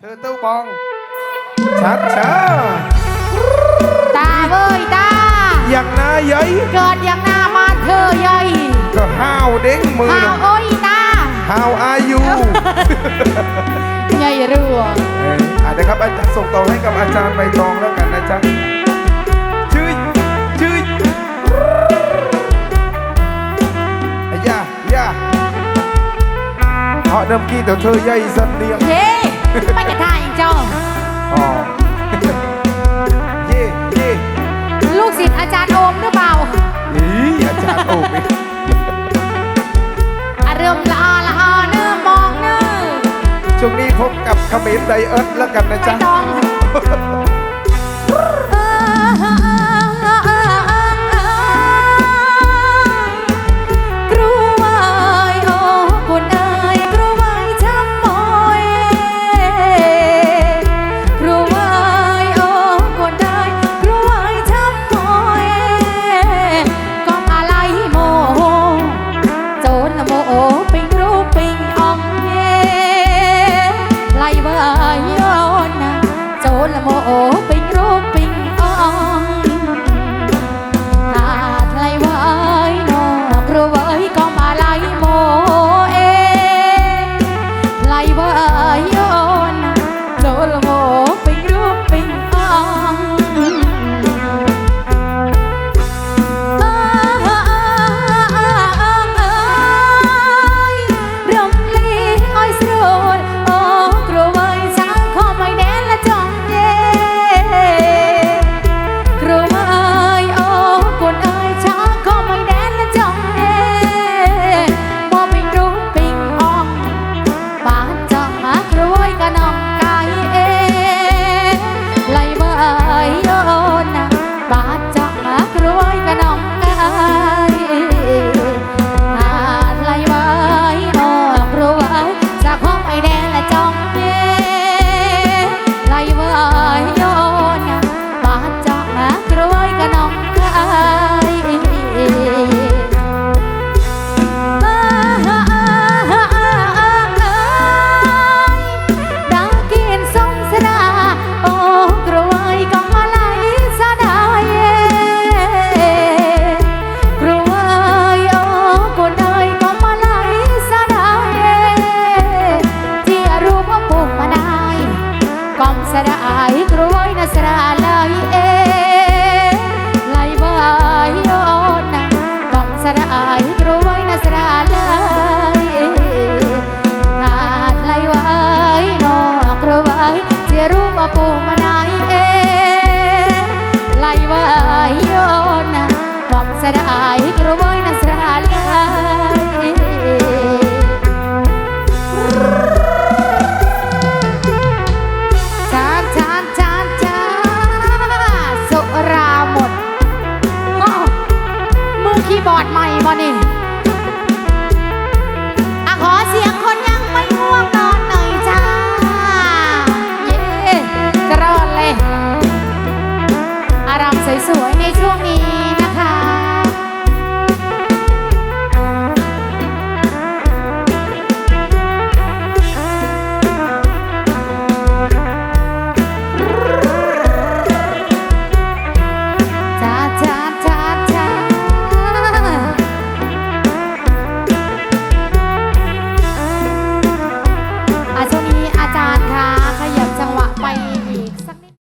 เธอเต้าบองชัดช้าตาเว้ยตา อย่างนาใหญ่เกิดอย่างหน้าบ้านเธอใหญ่ก็ห้าวเด้งมือข้าวโอ้ยตาห้าวอายุใหญ่รัวเอ้ยอะนะครับอาจารย์ส่งต่อให้กับอาจารย์ใบตองแล้วกันนะจ๊ะชื่อชื่อไอ้ย่าย่า họ đâm kia tiểu thơ dây dân điên เฮ้ ไม่กระท่าอย่างเจ้า อ๋อเย่เย่ลูกศิษย์อาจารย์โอมหรือเปล่าอีอาจารย์โอ้ยอารมณ์ละอาละอาเนื้อมองเนื้อช่วงนี้พบกับเขมรไดเอิร์ธแล้วกันนะไม่จ๊ะต้อง ไ money.